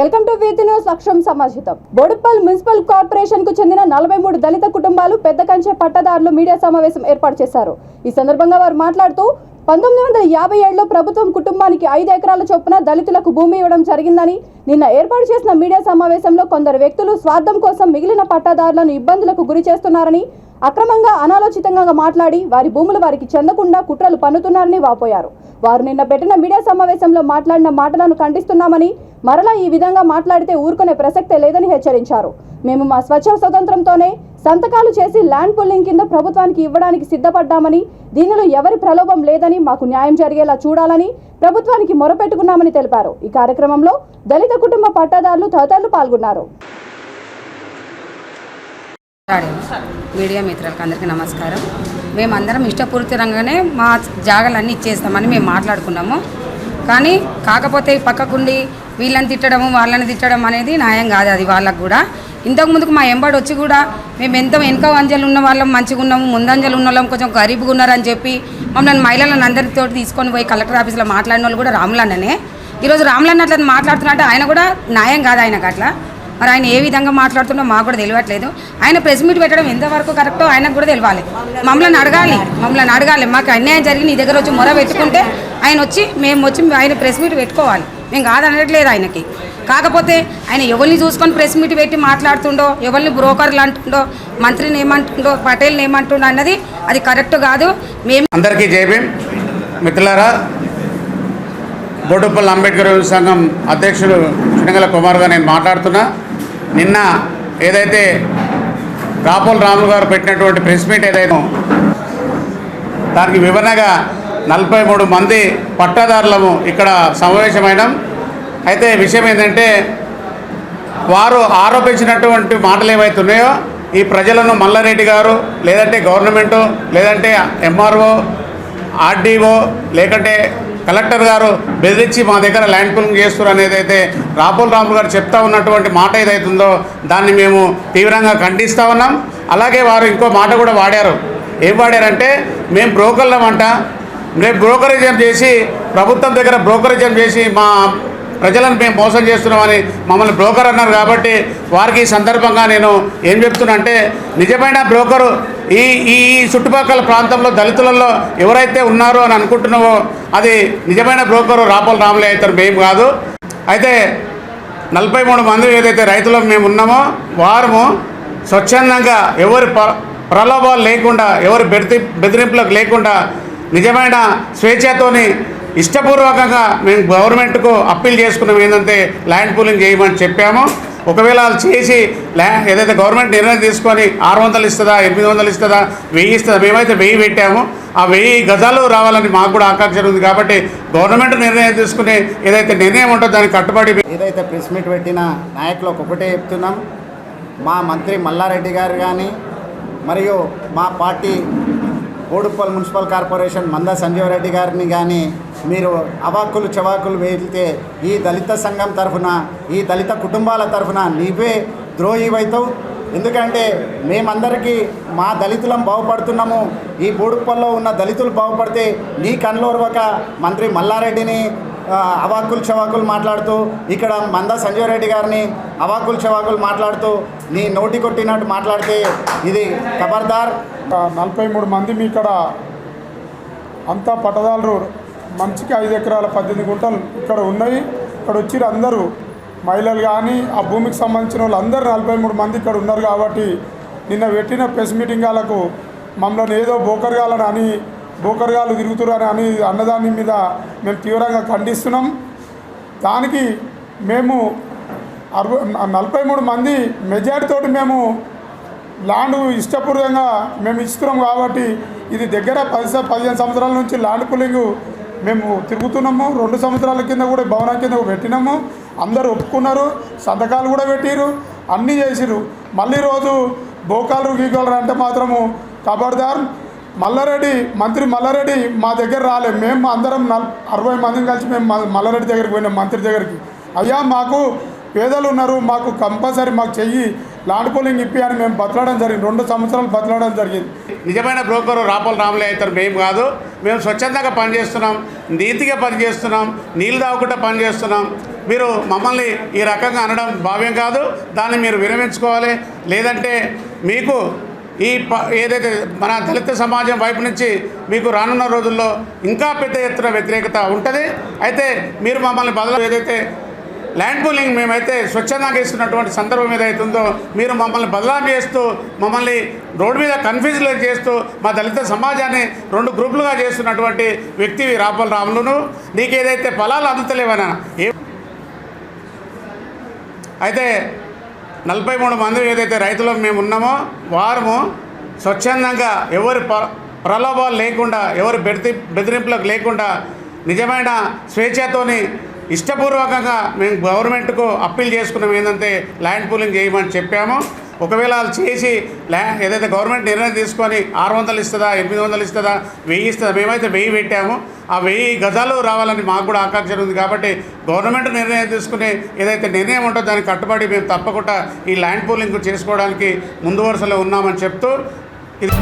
Welcome to Vithi news అక్షం సమాజితం. Boduppal municipal కార్పొరేషన్కు చెందిన నలభై మూడు దళిత కుటుంబాలు పెద్ద కంచె పట్టదారులు మీడియా సమావేశం ఏర్పాటు చేశారు. ఈ సందర్భంగా వారు మాట్లాడుతూ పంతొమ్మిది వందల యాభై ఏడులో ప్రభుత్వం కుటుంబానికి ఐదు ఎకరాల చొప్పున దళితులకు భూమి ఇవ్వడం జరిగిందని నిన్న ఏర్పాటు చేసిన మీడియా సమావేశంలో కొందరు వ్యక్తులు స్వార్థం కోసం మిగిలిన పట్టాదారులను ఇబ్బందులకు గురి చేస్తున్నారని అక్రమంగా అనాలోచితంగా మాట్లాడి వారి భూములు వారికి చెందకుండా కుట్రలు పన్నుతున్నారని వాపోయారు. వారు నిన్న పెట్టిన మీడియా సమావేశంలో మాట్లాడిన మాటలను ఖండిస్తున్నామని మరలా ఈ విధంగా మాట్లాడితే ఊరుకునే ప్రసక్తే లేదని హెచ్చరించారు. మేము మా స్వచ్ఛ స్వతంత్రంతోనే సంతకాలు చేసి ల్యాండ్ పుల్లింగ్ కింద ప్రభుత్వానికి ఇవ్వడానికి సిద్ధపడ్డామని దీనిలో ఎవరి ప్రలోభం లేదని మాకు న్యాయం జరిగేలా చూడాలని ప్రభుత్వానికి మొరపెట్టుకున్నామని తెలిపారు. ఈ కార్యక్రమంలో దళిత కుటుంబ పట్టాదారులు తదితరులు పాల్గొన్నారు. మీడియా మిత్రులకు అందరికీ నమస్కారం. మేమందరం ఇష్టపూర్తిరంగానే మా జాగాలన్నీ ఇచ్చేస్తామని మేము మాట్లాడుకున్నాము. కానీ కాకపోతే పక్కకుండి వీళ్ళని తిట్టడము వాళ్ళని తిట్టడం అనేది న్యాయం కాదు అది వాళ్ళకు కూడా. ఇంతకు ముందుకు మా ఎంబడి వచ్చి కూడా మేము ఎంత వెనుక అంజలు ఉన్న వాళ్ళం మంచిగా ఉన్నాము ముందంజలు ఉన్న వాళ్ళం కొంచెం గరీబ్గా ఉన్నారని చెప్పి మమ్మల్ని మహిళలను అందరితో తీసుకొని పోయి కలెక్టర్ ఆఫీస్లో మాట్లాడిన వాళ్ళు కూడా రాములన్ననే. ఈరోజు రాములన్న అట్లా మాట్లాడుతున్నట్టు ఆయన కూడా న్యాయం కాదు ఆయనకు అట్లా. మరి ఆయన ఏ విధంగా మాట్లాడుతున్నా మాకు కూడా తెలియట్లేదు. ఆయన ప్రెస్ మీట్ పెట్టడం ఎంతవరకు కరెక్టో ఆయనకు కూడా తెలియాలి. మమ్మల్ని అడగాలి మమ్మల్ని అడగాలి. మాకు అన్యాయం జరిగి నీ దగ్గర వచ్చి మొర పెట్టుకుంటే ఆయన వచ్చి మేము వచ్చి ఆయన ప్రెస్ మీట్ పెట్టుకోవాలి. మేము కాదనట్లేదు ఆయనకి. కాకపోతే ఆయన ఎవరిని చూసుకొని ప్రెస్ మీట్ పెట్టి మాట్లాడుతుండో ఎవరిని బ్రోకర్లు అంటుండో మంత్రిని ఏమంటుండో పటేల్ని ఏమంటుండో అన్నది అది కరెక్ట్ కాదు. మేము అందరికీ జై మిత్రులారా బోడుపల్లి అంబేద్కర్ సంఘం అధ్యక్షుడు చిన్నగల కుమార్గా నేను మాట్లాడుతున్నా. నిన్న ఏదైతే రాపోల్ రాములు గారు పెట్టినటువంటి ప్రెస్ మీట్ ఏదైతే దానికి వివరణగా నలభై మూడు మంది పట్టాదారులము ఇక్కడ సమావేశమైనం. అయితే విషయం ఏంటంటే వారు ఆరోపించినటువంటి మాటలు ఏవైతే ఉన్నాయో ఈ ప్రజలను మల్లారెడ్డి గారు లేదంటే గవర్నమెంటు లేదంటే ఎంఆర్ఓ ఆర్డీఓ లేకంటే కలెక్టర్ గారు బెదిరించి మా దగ్గర ల్యాండ్ పూలింగ్ చేస్తారు అనేది అయితే రాపుల్ రాములు గారు చెప్తా ఉన్నటువంటి మాట ఏదైతుందో దాన్ని మేము తీవ్రంగా ఖండిస్తూ ఉన్నాం. అలాగే వారు ఇంకో మాట కూడా వాడారు. ఏం వాడారంటే మేము బ్రోకర్లమంట మేము బ్రోకరేజం చేసి ప్రభుత్వం దగ్గర బ్రోకరేజం చేసి మా ప్రజలను మేము మోసం చేస్తున్నామని మమ్మల్ని బ్రోకర్ అన్నారు కాబట్టి వారికి ఈ సందర్భంగా నేను ఏం చెప్తున్నా అంటే నిజమైన బ్రోకరు ఈ ఈ చుట్టుపక్కల ప్రాంతంలో దళితులలో ఎవరైతే ఉన్నారో అని అనుకుంటున్నావో అది నిజమైన బ్రోకరు రాపల్ రాములే అవుతారు మేము కాదు. అయితే నలభై మూడు మంది ఏదైతే రైతులు మేము ఉన్నామో వారము స్వచ్ఛందంగా ఎవరి ప్రలోభాలు లేకుండా ఎవరి బెదిరి బెదిరింపులకు లేకుండా నిజమైన స్వేచ్ఛతోని ఇష్టపూర్వకంగా మేము గవర్నమెంట్కు అప్పీల్ చేసుకున్నాం ఏంటంటే ల్యాండ్ పూలింగ్ చేయమని చెప్పాము. ఒకవేళ అది చేసి ల్యా ఏదైతే గవర్నమెంట్ నిర్ణయం తీసుకొని ఆరు వందలు ఇస్తుందా ఎనిమిది వందలు ఇస్తుందా వెయ్యి ఇస్తుందా మేమైతే వెయ్యి పెట్టాము. ఆ వెయ్యి గజాలు రావాలని మాకు కూడా ఆకాంక్ష ఉంది కాబట్టి గవర్నమెంట్ నిర్ణయం తీసుకుని ఏదైతే నిర్ణయం ఉంటుందో దానికి కట్టుబడి ఏదైతే ప్రెస్ మీట్ పెట్టిన నాయకులకు ఒకటే చెప్తున్నాం. మా మంత్రి మల్లారెడ్డి గారు కానీ మరియు మా పార్టీ బోడుప్పల్ మున్సిపల్ కార్పొరేషన్ మంద సంజీవరెడ్డి గారిని కానీ మీరు అవాక్కులు చవాకులు వేలితే ఈ దళిత సంఘం తరఫున ఈ దళిత కుటుంబాల తరఫున నీవే ద్రోహివైతావు ఎందుకంటే మేమందరికీ మా దళితులం బాగుపడుతున్నాము. ఈ బోడుప్పల్లో ఉన్న దళితులు బాగుపడితే నీ కన్లోర్వక మంత్రి మల్లారెడ్డిని అవాకులు చవాకులు మాట్లాడుతూ ఇక్కడ మంద సంజయ్ రెడ్డి గారిని అవాకులు చవాకులు మాట్లాడుతూ నీ నోటి కొట్టినట్టు మాట్లాడితే ఇది ఖబర్దార్ నలభై మూడు మంది మీ ఇక్కడ అంతా పట్టదారులు మంచికి ఐదు ఎకరాల పద్దెనిమిది గుంటలు ఇక్కడ ఉన్నాయి. ఇక్కడ వచ్చి అందరూ. మహిళలు కానీ ఆ భూమికి సంబంధించిన వాళ్ళు అందరూ నలభై మూడు మంది ఇక్కడ ఉన్నారు కాబట్టి నిన్న పెట్టిన ప్రెస్ మీటింగ్ వాళ్ళకు మమ్మల్ని ఏదో బోకర్గాలని అని బోకర్గాలు తిరుగుతున్నారు అని అన్నదాని మీద మేము తీవ్రంగా ఖండిస్తున్నాం. దానికి మేము అరవై నలభై మూడు మంది మెజార్టీతోటి మేము ల్యాండ్ ఇష్టపూర్వకంగా మేము ఇస్తున్నాం కాబట్టి ఇది దగ్గర పది పదిహేను సంవత్సరాల నుంచి ల్యాండ్ పుల్లింగ్ మేము తిరుగుతున్నాము. రెండు సంవత్సరాల కింద కూడా భవనం కింద పెట్టినాము. అందరూ ఒప్పుకున్నారు. సంతకాలు కూడా పెట్టిరు. అన్నీ చేసిరు. మళ్ళీ రోజు బోకాలు గీకాలు అంటే మాత్రము ఖబర్దార్ మల్లారెడ్డి మంత్రి మల్లారెడ్డి మా దగ్గర రాలే. మేము అందరం నల్ అరవై మందిని కలిసి మేము మల్లారెడ్డి దగ్గరికి పోయినాం మంత్రి దగ్గరికి. అయ్యా మాకు పేదలు ఉన్నారు మాకు కంపల్సరీ మాకు చెయ్యి లాండ్ పోలింగ్ ఇప్పి అని మేము బతలడం జరిగింది. రెండు సంవత్సరాలు బతలడం జరిగింది. నిజమైన బ్రోకరు రాపల్ రాములే అవుతారు మేము కాదు. మేము స్వచ్ఛందంగా పనిచేస్తున్నాం నీతిగా పనిచేస్తున్నాం నీళ్ళు తాగకుండా పనిచేస్తున్నాం. మీరు మమ్మల్ని ఈ రకంగా అనడం భావ్యం కాదు. దాన్ని మీరు విరమించుకోవాలి. లేదంటే మీకు ఈ ఏదైతే మన దళిత సమాజం వైపు నుంచి మీకు రానున్న రోజుల్లో ఇంకా పెద్ద ఎత్తున వ్యతిరేకత ఉంటుంది. అయితే మీరు మమ్మల్ని బదులు ఏదైతే ల్యాండ్ పూలింగ్ మేమైతే స్వచ్ఛందంగా ఇస్తున్నటువంటి సందర్భం ఏదైతే ఉందో మీరు మమ్మల్ని బదలాం చేస్తూ మమ్మల్ని రోడ్డు మీద కన్ఫ్యూజ్లో చేస్తూ మా దళిత సమాజాన్ని రెండు గ్రూపులుగా చేస్తున్నటువంటి వ్యక్తి రాపల రాములును నీకు ఏదైతే ఫలాలు అందుతలేవనా? ఏ అయితే నలభై మూడు మంది ఏదైతే రైతులు మేము ఉన్నామో వారము స్వచ్ఛందంగా ఎవరి ప్రలోభాలు లేకుండా ఎవరి బెదిరి బెదిరింపులకు లేకుండా నిజమైన స్వేచ్ఛతోని ఇష్టపూర్వకంగా మేము గవర్నమెంట్కు అప్పీల్ చేసుకున్నాం ఏంటంటే ల్యాండ్ పూలింగ్ చేయమని చెప్పాము. ఒకవేళ వాళ్ళు చేసి ల్యాండ్ ఏదైతే గవర్నమెంట్ నిర్ణయం తీసుకొని ఆరు వందలు ఇస్తుందా ఎనిమిది వందలు ఇస్తుందా వెయ్యి ఇస్తుందా మేమైతే వెయ్యి పెట్టాము. ఆ వెయ్యి గజాలు రావాలని మాకు కూడా ఆకాంక్ష ఉంది కాబట్టి గవర్నమెంట్ నిర్ణయం తీసుకుని ఏదైతే నిర్ణయం ఉంటుందో దానికి కట్టుబడి మేము తప్పకుండా ఈ ల్యాండ్ పూలింగ్ చేసుకోవడానికి ముందు వరుసలో ఉన్నామని చెప్తూ ఇది